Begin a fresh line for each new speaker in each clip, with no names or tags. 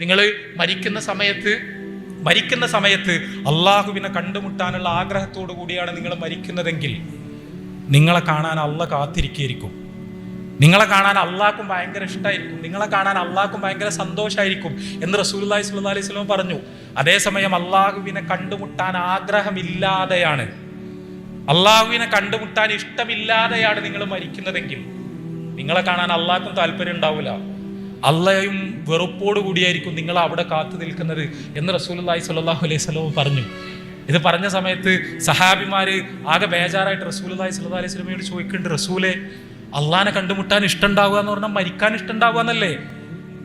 നിങ്ങൾ മരിക്കുന്ന സമയത്ത് മരിക്കുന്ന സമയത്ത് അള്ളാഹുവിനെ കണ്ടുമുട്ടാനുള്ള ആഗ്രഹത്തോടു കൂടിയാണ് നിങ്ങൾ മരിക്കുന്നതെങ്കിൽ നിങ്ങളെ കാണാൻ അള്ള കാത്തിരിക്കുകയായിരിക്കും. നിങ്ങളെ കാണാൻ അള്ളാഹ്ക്കും ഭയങ്കര ഇഷ്ടമായിരിക്കും നിങ്ങളെ കാണാൻ അള്ളാഹ്ക്കും ഭയങ്കര സന്തോഷമായിരിക്കും എന്ന് റസൂലി സ്വല്ലാ അലൈഹി സ്വലം പറഞ്ഞു. അതേസമയം അള്ളാഹുവിനെ കണ്ടുമുട്ടാൻ ആഗ്രഹമില്ലാതെയാണ്. അള്ളാഹുവിനെ കണ്ടുമുട്ടാൻ ഇഷ്ടമില്ലാതെയാണ് നിങ്ങൾ മരിക്കുന്നതെങ്കിൽ നിങ്ങളെ കാണാൻ അള്ളാഹ്ക്കും താല്പര്യം ഉണ്ടാവില്ല. അള്ളയും വെറുപ്പോട് കൂടിയായിരിക്കും നിങ്ങൾ അവിടെ കാത്തു നിൽക്കുന്നത് എന്ന് റസൂലി സ്വല്ലല്ലാഹു അലൈഹി സ്വലം പറഞ്ഞു. ഇത് പറഞ്ഞ സമയത്ത് സഹാബിമാര് ആകെ ബേജാറായിട്ട് റസൂലി സല്ലാ അലൈഹി സ്വലമയോട് ചോദിക്കുന്നുണ്ട് റസൂലെ അള്ളാനെ കണ്ടുമുട്ടാൻ ഇഷ്ടമുണ്ടാവുക എന്ന് പറഞ്ഞാൽ മരിക്കാൻ ഇഷ്ടമുണ്ടാവുക എന്നല്ലേ?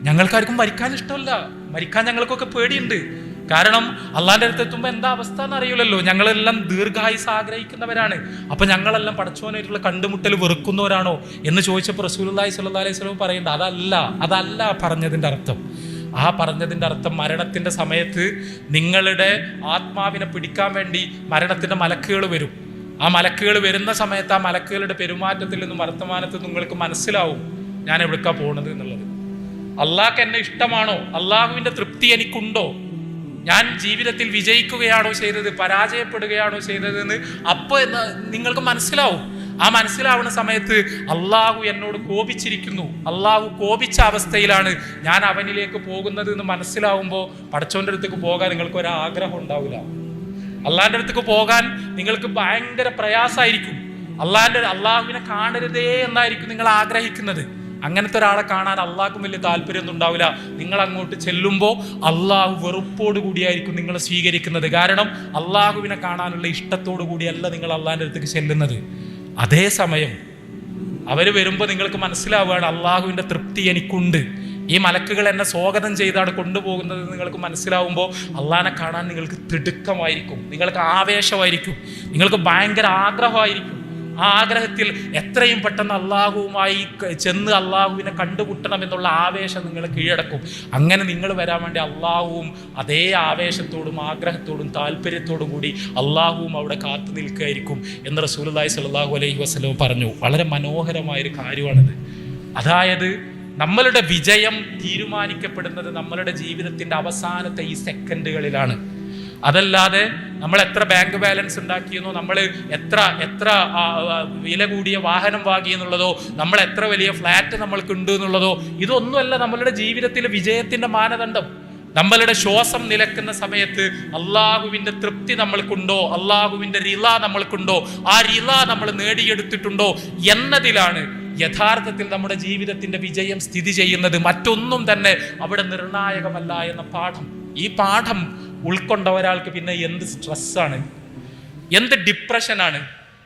ഞങ്ങൾക്കാർക്കും മരിക്കാൻ ഇഷ്ടമല്ല. മരിക്കാൻ ഞങ്ങൾക്കൊക്കെ പേടിയുണ്ട്. കാരണം അള്ളാന്റെ അടുത്ത് എത്തുമ്പോൾ എന്താ അവസ്ഥ എന്ന് അറിയില്ലല്ലോ. ഞങ്ങളെല്ലാം ദീർഘായുസ് ആഗ്രഹിക്കുന്നവരാണ്. അപ്പൊ ഞങ്ങളെല്ലാം പടച്ചോനായിട്ടുള്ള കണ്ടുമുട്ടൽ വെറുക്കുന്നവരാണോ എന്ന് ചോദിച്ചപ്പോൾ റസൂലി സല്ലു അലൈഹി സ്വലം പറയേണ്ട. അതല്ല അതല്ല പറഞ്ഞതിന്റെ അർത്ഥം. ആ പറഞ്ഞതിന്റെ അർത്ഥം മരണത്തിന്റെ സമയത്ത് നിങ്ങളുടെ ആത്മാവിനെ പിടിക്കാൻ വേണ്ടി മരണത്തിന്റെ മലക്കുകൾ വരും. ആ മലക്കുകൾ വരുന്ന സമയത്ത് ആ മലക്കുകളുടെ പെരുമാറ്റത്തിൽ നിന്നും വർത്തമാനത്തിൽ നിങ്ങൾക്ക് മനസ്സിലാവും ഞാൻ എവിടേക്കാ പോണത് എന്നുള്ളത്. അള്ളാഹ്ക്ക് എന്നെ ഇഷ്ടമാണോ? അള്ളാഹുവിന്റെ തൃപ്തി എനിക്കുണ്ടോ? ഞാൻ ജീവിതത്തിൽ വിജയിക്കുകയാണോ ചെയ്തത്? പരാജയപ്പെടുകയാണോ ചെയ്തതെന്ന് അപ്പോൾ എന്ന് നിങ്ങൾക്ക് മനസ്സിലാവും. ആ മനസ്സിലാവുന്ന സമയത്ത് അള്ളാഹു എന്നോട് കോപിച്ചിരിക്കുന്നു. അള്ളാഹു കോപിച്ച അവസ്ഥയിലാണ് ഞാൻ അവനിലേക്ക് പോകുന്നത് എന്ന് മനസ്സിലാവുമ്പോൾ പടച്ചോന്റെ അടുത്തേക്ക് പോകാൻ നിങ്ങൾക്ക് ഒരാഗ്രഹം ഉണ്ടാവില്ല. അള്ളാഹിന്റെ അടുത്തേക്ക് പോകാൻ നിങ്ങൾക്ക് ഭയങ്കര പ്രയാസമായിരിക്കും അള്ളാഹിന്റെ അള്ളാഹുവിനെ കാണരുതേ എന്നായിരിക്കും നിങ്ങൾ ആഗ്രഹിക്കുന്നത്. അങ്ങനത്തെ ഒരാളെ കാണാൻ അള്ളാഹ്ക്കും വലിയ താല്പര്യമൊന്നും ഉണ്ടാവില്ല. നിങ്ങൾ അങ്ങോട്ട് ചെല്ലുമ്പോൾ അള്ളാഹു വെറുപ്പോട് കൂടിയായിരിക്കും നിങ്ങൾ സ്വീകരിക്കുന്നത്. കാരണം അള്ളാഹുവിനെ കാണാനുള്ള ഇഷ്ടത്തോടു കൂടിയല്ല നിങ്ങൾ അള്ളാഹിന്റെ അടുത്തേക്ക് ചെല്ലുന്നത്. അതേസമയം അവർ വരുമ്പോൾ നിങ്ങൾക്ക് മനസ്സിലാവുകയാണ് അള്ളാഹുവിന്റെ തൃപ്തി എനിക്കുണ്ട്. ഈ മലക്കുകൾ എന്നെ സ്വാഗതം ചെയ്താണ് കൊണ്ടുപോകുന്നത് നിങ്ങൾക്ക് മനസ്സിലാവുമ്പോൾ അള്ളാഹിനെ കാണാൻ നിങ്ങൾക്ക് തിടുക്കമായിരിക്കും. നിങ്ങൾക്ക് ആവേശമായിരിക്കും. നിങ്ങൾക്ക് ഭയങ്കര ആഗ്രഹമായിരിക്കും. ആ ആഗ്രഹത്തിൽ എത്രയും പെട്ടെന്ന് അള്ളാഹുവുമായി ചെന്ന് അള്ളാഹുവിനെ കണ്ടുമുട്ടണം എന്നുള്ള ആവേശം നിങ്ങൾ കീഴടക്കും. അങ്ങനെ നിങ്ങൾ വരാൻ വേണ്ടി അള്ളാഹുവും അതേ ആവേശത്തോടും ആഗ്രഹത്തോടും താല്പര്യത്തോടും കൂടി അള്ളാഹുവും അവിടെ കാത്തു നിൽക്കുകയായിരിക്കും എന്ന് റസൂലുള്ളാഹി സ്വല്ലല്ലാഹു അലൈഹി വസല്ലം പറഞ്ഞു. വളരെ മനോഹരമായൊരു കാര്യമാണിത്. അതായത് നമ്മളുടെ വിജയം തീരുമാനിക്കപ്പെടുന്നത് നമ്മളുടെ ജീവിതത്തിന്റെ അവസാനത്തെ ഈ സെക്കൻഡുകളിലാണ്. അതല്ലാതെ നമ്മൾ എത്ര ബാങ്ക് ബാലൻസ് ഉണ്ടാക്കിയെന്നോ നമ്മൾ എത്ര എത്ര വില കൂടിയ വാഹനം വാങ്ങി എന്നുള്ളതോ നമ്മൾ എത്ര വലിയ ഫ്ലാറ്റ് നമ്മൾക്കുണ്ട് എന്നുള്ളതോ ഇതൊന്നുമല്ല നമ്മളുടെ ജീവിതത്തിലെ വിജയത്തിന്റെ മാനദണ്ഡം. നമ്മളുടെ ശ്വാസം നിലക്കുന്ന സമയത്ത് അള്ളാഹുവിന്റെ തൃപ്തി നമ്മൾക്കുണ്ടോ അള്ളാഹുവിന്റെ റില നമ്മൾക്കുണ്ടോ ആ റില നമ്മൾ നേടിയെടുത്തിട്ടുണ്ടോ എന്നതിലാണ് യഥാർത്ഥത്തിൽ നമ്മുടെ ജീവിതത്തിന്റെ വിജയം സ്ഥിതി ചെയ്യുന്നത്. മറ്റൊന്നും തന്നെ അവിടെ നിർണായകമല്ല എന്ന പാഠം. ഈ പാഠം ഉൾക്കൊണ്ട ഒരാൾക്ക് പിന്നെ എന്ത് സ്ട്രെസ്സാണ് എന്ത് ഡിപ്രഷനാണ്